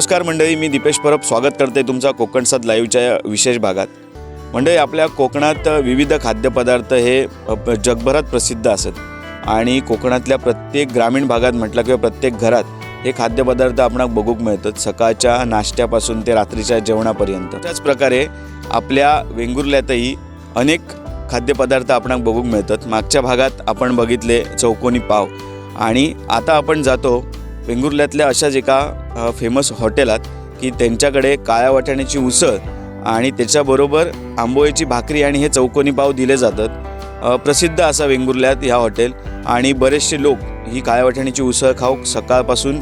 नमस्कार मंडळी मी दीपेश परब. स्वागत करते तुमचा कोकणसात लाईव्हच्या या विशेष भागात. मंडळी आपल्या कोकणात विविध खाद्यपदार्थ हे जगभरात प्रसिद्ध असत. आणि कोकणातल्या प्रत्येक ग्रामीण भागात म्हटलं किंवा प्रत्येक घरात हे खाद्यपदार्थ आपणाक बघूक मिळतात. सकाळच्या नाश्त्यापासून ते रात्रीच्या जेवणापर्यंत. त्याच प्रकारे आपल्या वेंगुर्ल्यातही अनेक खाद्यपदार्थ आपणाक बघूक मिळतात. मागच्या भागात आपण बघितले चौकोनी पाव. आणि आता आपण जातो वेंगुर्ल्यातल्या अशाच एका फेमस हॉटेलात की त्यांच्याकडे काळ्या वाटाण्याची उसळ आणि त्याच्याबरोबर आंबोळीची भाकरी आणि हे चौकोनी पाव दिले जातात. प्रसिद्ध असा वेंगुर्ल्यात ह्या हॉटेल आणि बरेचसे लोक ही काळ्या वाटाण्याची उसळ खाऊक सकाळपासून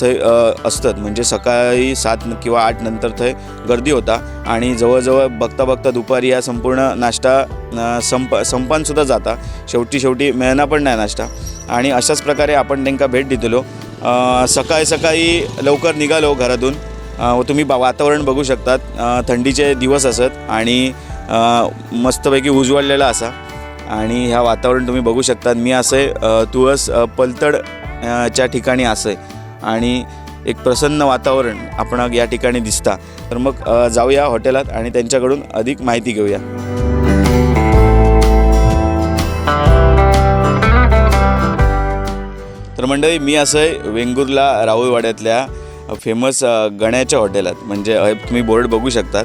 थंय असतात. म्हणजे सकाळी सात किंवा आठ नंतर थंय गर्दी होता आणि जवळजवळ बघता बघता दुपारी हा संपूर्ण नाश्ता संप संपानसुद्धा जाता. शेवटी शेवटी मेळना पण नाही नाश्ता. आणि अशाच प्रकारे आपण त्यांना भेट दिलेलो. सकाळी सकाळी लवकर निघालो घरातून. व तुम्ही बा- वातावरण बघू शकतात. थंडीचे दिवस असत आणि मस्तपैकी उजवळलेला असा. आणि ह्या वातावरण तुम्ही बघू शकतात. मी असे तुळस पलतड च्या ठिकाणी असे. आणि एक प्रसन्न वातावरण आपण या ठिकाणी दिसता. तर मग जाऊया हॉटेलात आणि त्यांच्याकडून अधिक माहिती घेऊया. तर मंडळी मी असं आहे वेंगुर्ला राहुलवाड्यातल्या फेमस गण्याच्या हॉटेलात म्हणजे तुम्ही बोर्ड बघू शकतात.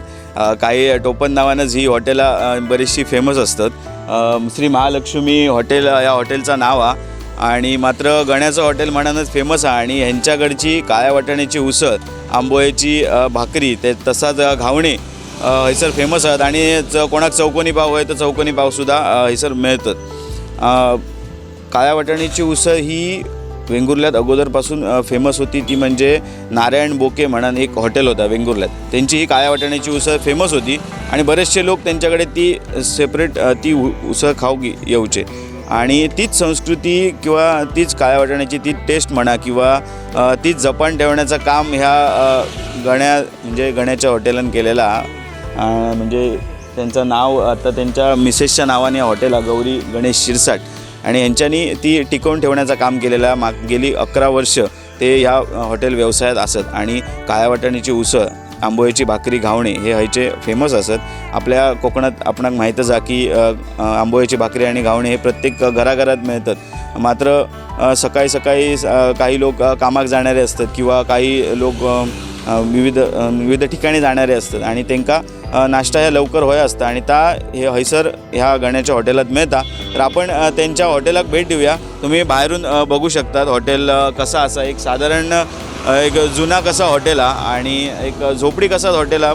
काही टोपण नावानंच ही हॉटेला बरीचशी फेमस असतात. श्री महालक्ष्मी हॉटेल या हॉटेलचा नाव हा आणि मात्र गण्याचं हॉटेल म्हणानच फेमस आहे आणि ह्यांच्याकडची काळ्या वाटाण्याची उसळ आंबोळ्याची भाकरी ते तसाच घावणे हैसर फेमस आहेत. आणि च कोणाक चौकोनी पाव आहे तर चौकोनी पावसुद्धा हैसर मिळतात. काळ्या वाटाण्याची उसळ ही वेंगुर्ल्यात अगोदरपासून फेमस होती ती म्हणजे नारायण बोके म्हणून एक हॉटेल होता वेंगुर्ल्यात. त्यांची ही काळ्या वाटाण्याची उसळ फेमस होती आणि बरेचसे लोक त्यांच्याकडे ती सेपरेट ती उ- उसळ खाऊ येऊचे. आणि तीच संस्कृती किंवा तीच काळ्या वाटाण्याची ती टेस्ट म्हणा किंवा तीच जपान ठेवण्याचं काम ह्या गण्या म्हणजे गण्याच्या हॉटेलान केलेला म्हणजे त्यांचं नाव आता त्यांच्या मिसेसच्या नावाने हॉटेल गौरी गणेश शिरसाट. आणि यांच्यानी ती टिकवून ठेवण्याचं काम केलेलं आहे. माग गेली अकरा वर्ष ते ह्या हॉटेल व्यवसायात असत आणि काळ्या वाटाण्याची उसळ आंबोळीची भाकरी घावणे हे ह्याचे फेमस असत. आपल्या कोकणात आपणाक माहीतच आहे की अ, आंबोळीची भाकरी आणि घावणे हे प्रत्येक घराघरात मिळतात. मात्र सकाळी सकाळी काही लोक कामाक जाणारे असतात किंवा काही लोक विविध विविध ठिकाणी जाणारे असतात आणि त्यांका नाश्ता ह्या लवकर होय असता आणि त्या हे हैसर ह्या गण्याच्या हॉटेलात मिळता. तर आपण त्यांच्या हॉटेलात भेट देऊया. तुम्ही बाहेरून बघू शकतात हॉटेल कसं कसा असा एक साधारण एक जुना कसा हॉटेल हा आणि एक झोपडी कसा हॉटेल हा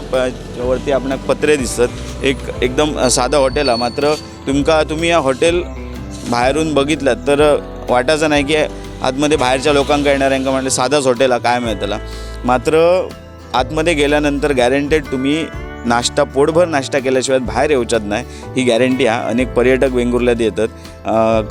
वरती आपणाक पत्रे दिसतात. एक एकदम साधं हॉटेल हा. मात्र तुमका तुम्ही या हॉटेल बाहेरून बघितलं तर वाटायचं नाही की आतमध्ये बाहेरच्या लोकांका येणाऱ्यांका म्हटलं साधाच हॉटेल हा काय मिळतला. मात्र आतमध्ये गेल्यानंतर गॅरंटेड तुम्ही नाश्ता पोटभर नाश्ता केल्याशिवाय बाहेर येऊच्यात नाही. ही गॅरंटी हा अनेक पर्यटक वेंगुर्ल्यात येतात.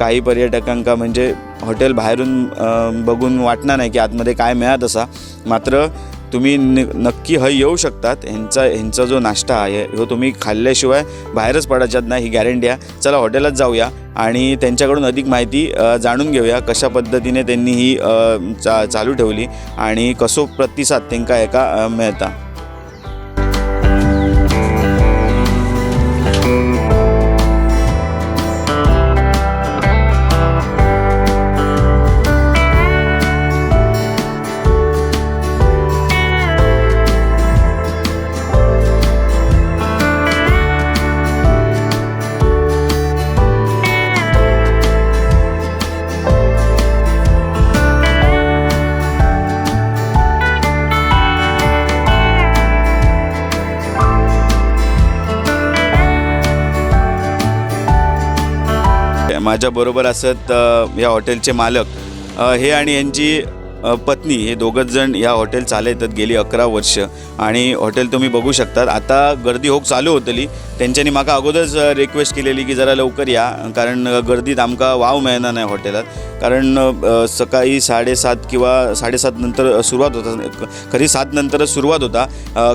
काही पर्यटकांका म्हणजे हॉटेल बाहेरून बघून वाटणार नाही की आतमध्ये काय मिळत असा. मात्र तुम्ही न नक्की हय येऊ शकतात. ह्यांचा ह्यांचा जो नाश्ता आहे हो तुम्ही खाल्ल्याशिवाय बाहेरच पडायच्यात नाही. ही गॅरंटी आहे चला हॉटेलात जाऊया आणि त्यांच्याकडून अधिक माहिती जाणून घेऊया कशा पद्धतीने त्यांनी ही चा चालू ठेवली आणि कसो प्रतिसाद त्यांका एका मिळता. माझ्याबरोबर असत या हॉटेलचे मालक हे आणि यांची पत्नी हे दोघंच जण या हॉटेल चालवतात गेली अकरा वर्ष. आणि हॉटेल तुम्ही बघू शकतात. आता गर्दी होक चालू होतली. त्यांच्यानी म्हाका अगोदरच रिक्वेस्ट केलेली की जरा लवकर या. कारण गर्दीत आमका वाव मिळणार नाही हॉटेलात कारण सकाळी साडेसात किंवा साडेसात नंतर सुरुवात होता. खरी सात नंतरच सुरुवात होता.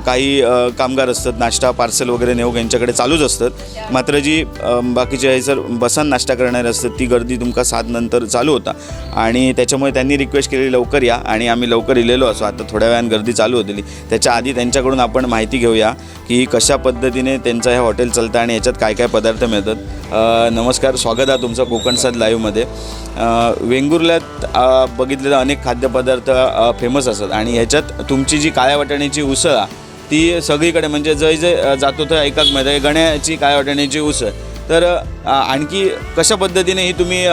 काही कामगार असतात नाश्ता पार्सल वगैरे नेऊक यांच्याकडे चालूच असतात. मात्र जी बाकीचे आहे सर बसान नाश्ता करणारे असतात ती गर्दी तुमका सात नंतर चालू होता. आणि त्याच्यामुळे त्यांनी रिक्वेस्ट केलेली लवकर लवकर या आणि आम्ही लवकर इलेलो असो. आता थोड्या वेळानं गर्दी चालू होतील. त्याच्या आधी त्यांच्याकडून आपण माहिती घेऊया की कशा पद्धतीने त्यांचं हे हॉटेल चालतं आणि याच्यात काय काय पदार्थ मिळतात. नमस्कार स्वागत आहे तुमचं कोकणसाद लाईव्हमध्ये वेंगुर्ल्यात बघितलेलं अनेक खाद्यपदार्थ फेमस असतात. आणि ह्याच्यात तुमची जी काळ्या वाटाण्याची उसळ आहे, ती सगळीकडे म्हणजे जय जय जातो तर एकाच माहिती गण्याची काळ्या वाटाण्याची उसळ. तर आणखी कशा पद्धतीने ही तुम्ही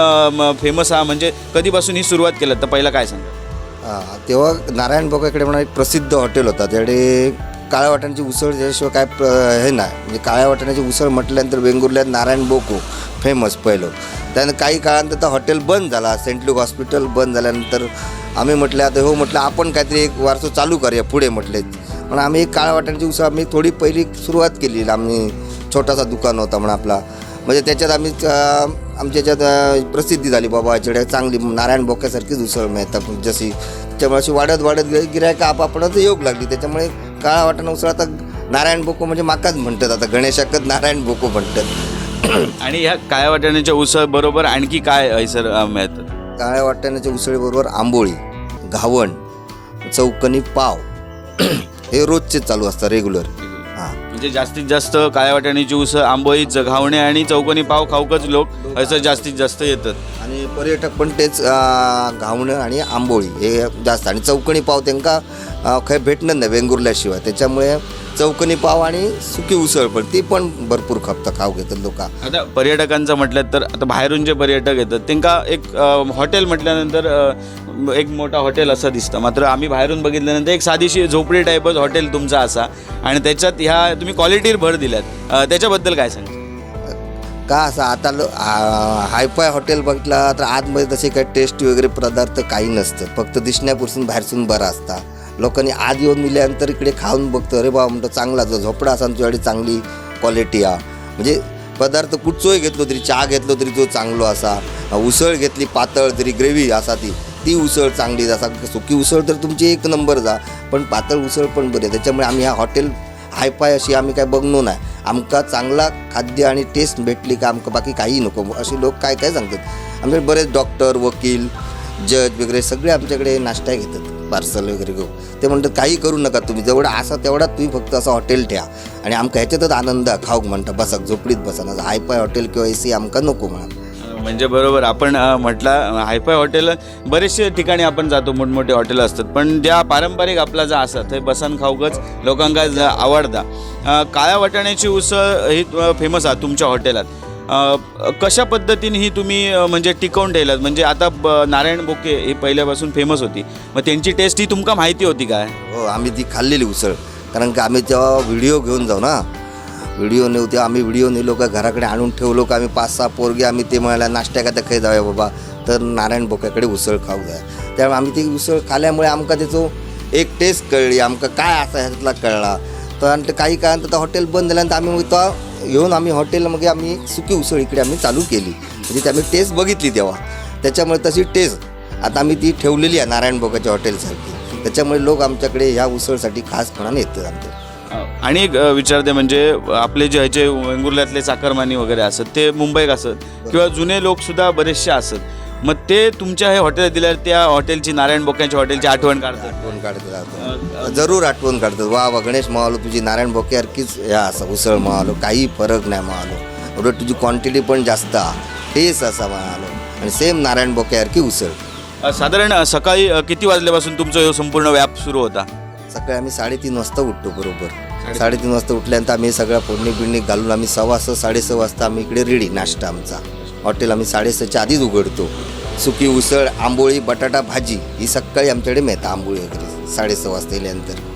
फेमस आहा म्हणजे कधीपासून ही सुरुवात केलं तर पहिला काय सांगा? हां तेव्हा नारायण बोकाकडे म्हणा एक प्रसिद्ध हॉटेल होता त्याकडे काळ्या वाटाण्याची उसळ त्याच्याशिवाय काय प्र हे नाही. म्हणजे काळ्या वाटाण्याची उसळ म्हटल्यानंतर वेंगुर्ल्यात नारायण बोको फेमस पहिलं. त्यानंतर काही काळानंतर तर हॉटेल बंद झाला सेंट लूक हॉस्पिटल बंद झाल्यानंतर आम्ही म्हटलं आता हो म्हटलं आपण काहीतरी एक वारसो चालू करूया पुढे म्हटले पण आम्ही एक काळ्या वाटाण्याची उसळ आम्ही थोडी पहिली सुरुवात केली आम्ही छोटासा दुकान होता म्हणून आपला. म्हणजे त्याच्यात आम्ही आमच्या याच्यात प्रसिद्धी झाली बाबा याच्याकडे चांगली नारायण बोक्यासारखीच उसळ मिळतात. जशी त्याच्यामुळे अशी वाढत वाढत गिरायका आपापणच योग लागली. त्याच्यामुळे काळा वाटाणा उसळ आता नारायण बोको म्हणजे माकाच म्हणतात. आता गणेशाकच नारायण बोको म्हणतात. आणि ह्या काळ्या वाटाण्याच्या उसळ बरोबर आणखी काय सर मिळतात? काळ्या वाटाण्याच्या उसळीबरोबर आंबोळी घावण चौकनी पाव. हे रोजचे चालू असतात रेग्युलर म्हणजे जास्तीत जास्त काळ्या वाटाण्याची उसळ आंबोळी जघावणे आणि चौकोनी पाव खाऊकच लोक असं जास्तीत जास्त येतात. आणि पर्यटक पण तेच अं, घावणं आणि आंबोळी हे जास्त. आणि चौकणी पाव त्यांना अं, खंय भेटणार नाही वेंगुर्ल्याशिवाय. त्याच्यामुळे चौकणी पाव आणि सुकी उसळ पण ती पण भरपूर खपतं खाऊ घेतात लोक. आता पर्यटकांचं म्हटलं तर आता बाहेरून जे पर्यटक येतात त्यांना एक हॉटेल म्हटल्यानंतर अ, एक मोठा हॉटेल असं दिसतं. मात्र आम्ही बाहेरून बघितल्यानंतर एक साधीशी झोपडी टाईपच हॉटेल तुमचा असा. आणि त्याच्यात ह्या तुम्ही क्वालिटीवर भर दिल्यात. अ, त्याच्याबद्दल काय सांगा का असं आता लो हायफाय हॉटेल बघितला तर आतमध्ये तसे काही टेस्टी वगैरे पदार्थ काही नसतं फक्त दिसण्यापासून बाहेरसून बरं असता. लोकांनी आज येऊन मिल्यानंतर इकडे खाऊन बघतो अरे बा म्हणतो चांगला जो झोपडा असा तुझ्याकडे चांगली क्वालिटी आ म्हणजे पदार्थ कुठचोही घेतलो तरी चहा घेतलो तरी तो चांगलो असा उसळ घेतली पातळ तरी ग्रेव्ही असा ती ती उसळ चांगली असा सुकी उसळ तर तुमची एक नंबर जा पण पातळ उसळ पण बरी आहे. त्याच्यामुळे आम्ही ह्या हॉटेल हायफाय अशी आम्ही काय बघणो नाही. आमका चांगला खाद्य आणि टेस्ट भेटली का आमका बाकी काही नको. असे लोक काय काय सांगतात? आमच्याकडे बरेच डॉक्टर वकील जज वगैरे सगळे आमच्याकडे नाश्ता घेतात पार्सल वगैरे घेऊ ते म्हणतात काही करू नका तुम्ही जेवढा असा तेवढा तुम्ही फक्त असं हॉटेल ठेवा. आणि आमकां ह्याच्यातच आनंद खाऊक म्हणता बसा झोपडीत बसा. ना हायफाय हॉटेल किंवा ए सी आमकां नको म्हणा म्हणजे बरोबर आपण म्हटला म्हटलं हायफाय हॉटेल बरेचसे ठिकाणी आपण जातो मोठमोठे हॉटेल असतात. पण ज्या पारंपरिक आपला जा असा ते बसन खाऊकच लोकांका ज- आवडता. काळ्या वाटाण्याची उसळ ही फेमस आहे तुमच्या हॉटेलात कशा पद्धतीने ही तुम्ही म्हणजे टिकवून ठेवलात? म्हणजे आता ब- नारायण बोके ही पहिल्यापासून फेमस होती. मग त्यांची टेस्ट ही तुमका माहिती होती काय? हो आम्ही ती खाल्लेली उसळ. कारण का आम्ही तेव्हा व्हिडिओ घेऊन जाऊ ना. व्हिडिओ नेऊ तेव्हा आम्ही व्हिडिओ नेलो का घराकडे आणून ठेवलो का आम्ही पाच सहा पोरगे आम्ही ते म्हणाला नाश्त्या का खाई जाऊया बाबा. तर नारायण बोक्याकडे उसळ खाऊ जाय. त्यामुळे आम्ही ती उसळ खाल्यामुळे आमका त्याचो एक टेस्ट कळली. आमका काय असा ह्यातला कळला? तर आणि ते काही काळानंतर हॉटेल बंद झाल्यानंतर आम्ही मग येऊन आम्ही हॉटेलमध्ये आम्ही सुकी उसळ इकडे आम्ही चालू केली. म्हणजे आम्ही टेस्ट बघितली तेव्हा. त्याच्यामुळे तशी टेस्ट आता आम्ही ती ठेवलेली आहे नारायण भोगाच्या हॉटेलसारखी. त्याच्यामुळे लोक आमच्याकडे ह्या उसळसाठी खासपणाने येतात आमच्या आणि एक विचारते म्हणजे आपले जे ह्याचे वेंगुर्ल्यातले चाकरमानी वगैरे असत ते मुंबईक असत. किंवा जुने लोकसुद्धा बरेचसे असत. मग ते तुमच्या हे हॉटेल दिल्यावर त्या हॉटेलची नारायण बोक्यांच्या हॉटेलची आठवण काढतात. आठवण काढतात जरूर आठवण काढतात. वा वा गणेश महालो तुझी नारायण बोक्यासारखीच ह्या असं उसळ महालो काही फरक नाही महालो. उलट तुझी क्वांटिटी पण जास्त हा टेस्ट असा महालो. आणि सेम नारायण बोक्यासारखी उसळ. अ, साधारण अ, सकाळी अ, किती वाजल्यापासून तुमचा हे संपूर्ण व्याप सुरू होता? सकाळी आम्ही साडेतीन वाजता उठतो बरोबर. साडेतीन. वाजता उठल्यानंतर आम्ही सगळ्या फोडणी बिडणी घालून आम्ही सव्वा सहा साडेसहा वाजता आम्ही इकडे रेडी नाश्ता आमचा. हॉटेल आम्ही साडेसहाच्या आधीच उघडतो. सुकी उसळ आंबोळी बटाटा भाजी ही सकाळी आमच्याकडे मिळतं आंबोळी वगैरे साडेसहा वाजता येल्यानंतर.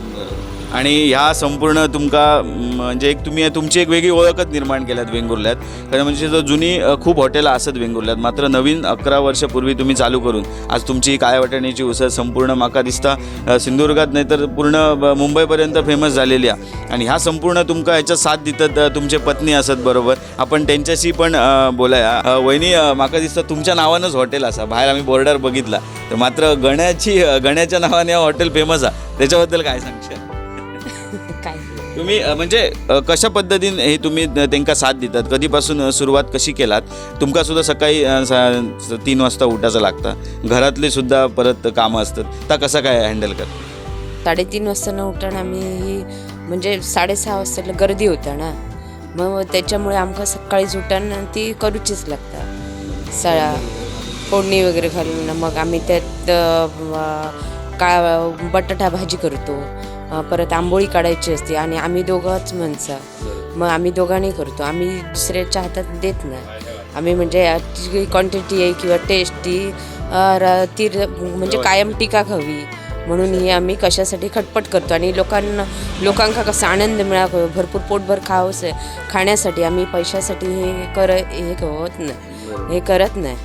आणि ह्या संपूर्ण तुमका म्हणजे एक तुम्ही तुमची एक वेगळी ओळखच निर्माण केल्यात वेंगुर्ल्यात. कारण म्हणजे जो जुनी खूप हॉटेल असत वेंगुर्ल्यात मात्र नवीन अकरा वर्षापूर्वी तुम्ही चालू करून आज तुमची काय काळ्या उसळ संपूर्ण माका दिसता. सिंधुदुर्गात नाही तर पूर्ण ब- मुंबईपर्यंत फेमस झालेली आहे. आणि ह्या संपूर्ण तुमका ह्याच्या साथ देतात तुमचे पत्नी असत बरोबर. आपण त्यांच्याशी पण बोलाया. वहिनी माका दिसतं तुमच्या नावानंच हॉटेल असा. बाहेर आम्ही बॉर्डर बघितला. तर मात्र गण्याची गण्याच्या नावाने हॉटेल फेमस आहे. त्याच्याबद्दल काय सांगशील? तुम्ही अ, म्हणजे अ, कशा पद्धतीन हे तुम्ही त्यांका साथ दितात? कधीपासून सुरुवात कशी केलात? तुमका सुद्धा सकाळी अ, सा- स- तीन वाजता उठायचं लागतं. घरातले सुद्धा परत कामं असतात. त्या कसं काय हँडल कर साडेतीन वाजता न उठण आम्ही ही म्हणजे साडेसहा वाजता गर्दी होता ना. मग त्याच्यामुळे आमका सकाळीच उठण ती करूचीच लागता. सळा फोडणी वगैरे घालून मग आम्ही त्यात अ, का बटाटा भाजी करतो. परत आंबोळी काढायची असते आणि आम्ही दोघंच माणसं. मग आम्ही दोघांनी करतो. आम्ही दुसऱ्याच्या हातात देत नाही. आम्ही म्हणजे क्वांटिटी आहे किंवा टेस्ट ती म्हणजे कायम टीका खावी. म्हणून ही आम्ही कशासाठी खटपट करतो. आणि लोकांना लोकांका कसा आनंद मिळावा भरपूर पोटभर खावंस. खाण्यासाठी आम्ही पैशासाठी हे कर हे होत नाही. हे करत नाही.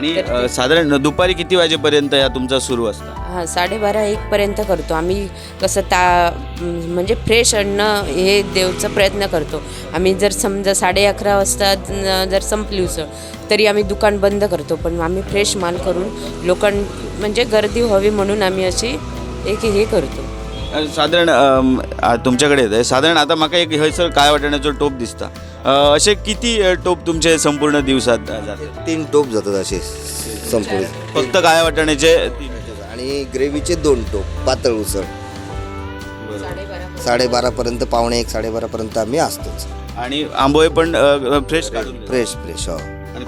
आणि अ, साधारण दुपारी किती वाजेपर्यंत या तुमचा सुरू असतं? हां साडेबारा एकपर्यंत करतो. आम्ही कसं ता म्हणजे फ्रेश अन्न हे देवचा प्रयत्न करतो. आम्ही जर समजा साडे अकरा वाजता न- जर संपली उसळ तरी आम्ही दुकान बंद करतो. पण आम्ही फ्रेश माल करून लोकां म्हणजे गर्दी व्हावी म्हणून आम्ही अशी एक हे करतो. अ, साधारण अम, आ, तुमच्याकडे येत आहे साधारण आता म्हाका एक हयसर काय वाटण्याचो टोप दिसता? अ, असे किती अ, टोप तुमचे संपूर्ण दिवसात जातात तीन टोप जातात असे संपूर्ण. फक्त काय वाटण्याचे? तीन आणि ग्रेव्हीचे दोन टोप पातळ उसळ. साडेबारापर्यंत पावणे एक साडेबारापर्यंत आम्ही असतोच. आणि आंबोळे पण फ्रेश काढून देतात. फ्रेश फ्रेश हो.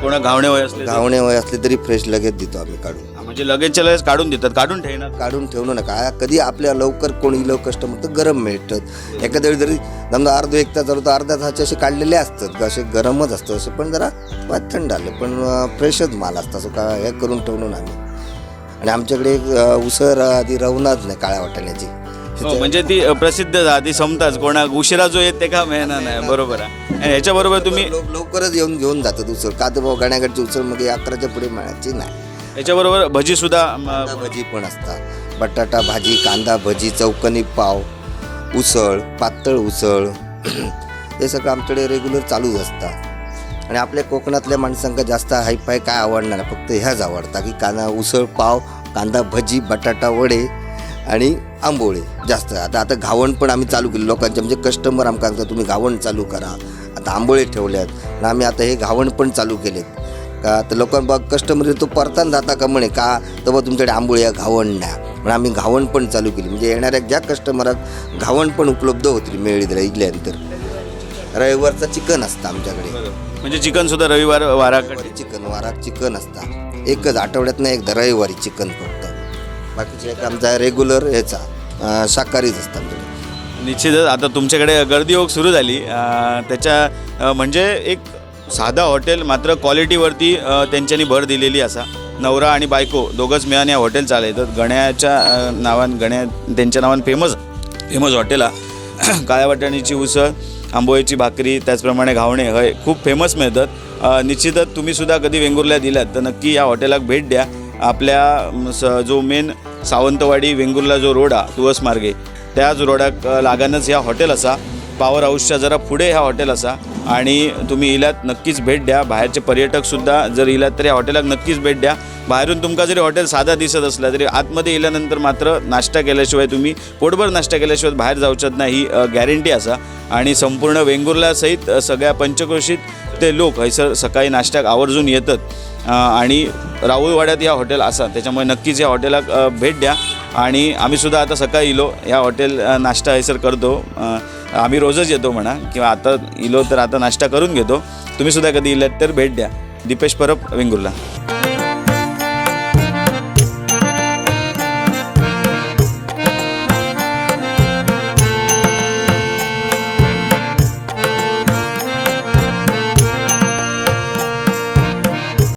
कोणा घावणे वय असले तर- घावणे वय असले तरी फ्रेश लगेच देतो आम्ही काढून. म्हणजे लगेचच्या लगेच काढून देतात काढून ठेवणार? काढून ठेवणं नका. कधी आपल्या लवकर कोणी लव कस्टमर तर गरम मिळतात एखाद्या वेळी जरी समजा अर्धा एक तास झालं तर अर्धा तासाचे असे काढलेले असतात. असे गरमच असतं. असे पण जरा थंड आले. पण फ्रेशच माल असतं. असं का हे करून ठेवणं आम्ही. आणि आमच्याकडे एक, अ, उसळ आधी रवणाच नाही काळ्या वाटाण्याची. हो, म्हणजे ती प्रसिद्ध जा ती समताच कोणा उशिरा जो येत ते का मेहना नाही. बरोबर आहे. आणि ह्याच्याबरोबर तुम्ही लोक लवकरच येऊन घेऊन जातात उसळ. का तर भाऊ गाण्याकडची उसळ मग अकराच्या पुढे मिळायची नाही. याच्याबरोबर भजी सुद्धा कांदा भजी पण असतात. बटाटा भाजी कांदा भजी चौकनी पाव उसळ पातळ उसळ. हे सगळं आमच्याकडे रेग्युलर चालूच असतं आणि आपल्या कोकणातल्या माणसांका जास्त हायफाय काय आवडणार फक्त ह्याच आवडतात की कांदा उसळ पाव कांदा भजी बटाटा वडे. आणि आंबोळे जास्त. आता आता घावण पण आम्ही चालू केली. लोकांचे म्हणजे कस्टमर आमका सांगतात तुम्ही घावण चालू करा. आता आंबोळे ठेवल्यात. आणि आम्ही आता हे घावण पण चालू केलेत. का तर लोकांना बघ कस्टमर तो परतान जाता का? म्हणे का तर बा तुमच्याकडे आंबोळी आहे, घावण नाही. म्हणून आम्ही घावण पण चालू केली. म्हणजे येणाऱ्या ज्या कस्टमराक घावण पण उपलब्ध होतील मिळली इथल्यानंतर रविवारचं चिकन असतं आमच्याकडे. म्हणजे चिकन सुद्धा रविवार वाराकडे? चिकन वारात चिकन असतं. एकच आठवड्यातनं एकदा रविवारी चिकन फक्त बाकीचे एक आमचा रेग्युलर ह्याचा शाकाहारीच असतं आमच्याकडे निश्चितच. आता तुमच्याकडे गर्दी योग सुरू झाली. त्याच्या म्हणजे एक साधा हॉटेल मात्र क्वालिटीवरती त्यांच्यानी भर दिलेली असा. नवरा आणि बायको दोघंच मिळून या हॉटेल चालवतात. गण्याच्या नावान गण्या त्यांच्या नावान फेमस फेमस हॉटेल हा. काळ्या वाटाण्याची उसळ आंबोळीची भाकरी त्याचप्रमाणे घावणे हय खूप फेमस मिळतात. निश्चितच तुम्हीसुद्धा कधी वेंगुर्ल्या दिलात तर नक्की या हॉटेलाक भेट द्या. आपल्या स- जो मेन सावंतवाडी वेंगुर्ला जो रोड हा तुळस मार्गे त्याच रोडाक लागानच ह्या हॉटेल असा. पावर हाऊसच्या जरा पुढे ह्या हॉटेल असा. आणि तुम्ही इलात नक्कीच भेट द्या. बाहेरचे पर्यटकसुद्धा जर इलात तर ह्या हॉटेलाक नक्कीच भेट द्या. बाहेरून तुमका जरी हॉटेल साधा दिसत असला तरी आतमध्ये इल्यानंतर मात्र नाश्ता केल्याशिवाय तुम्ही पोटभर नाश्ता केल्याशिवाय बाहेर जाऊच्यात नाही ही गॅरंटी असा. आणि संपूर्ण वेंगुर्ल्यासहित सगळ्या पंचक्रोशीत ते लोक हैसर सकाळी नाश्त्याक आवर्जून येतात. आणि राहुलवाड्यात या हॉटेल असा. त्याच्यामुळे नक्कीच या हॉटेलाक भेट द्या. आणि आम्हीसुद्धा आता सकाळी इलो. या हॉटेल नाश्ता हैसर करतो. आम्ही रोजच येतो म्हणा किंवा आता इलो तर आता नाश्ता करून घेतो. तुम्हीसुद्धा कधी इलात तर भेट द्या. दीपेश परब वेंगुर्ला.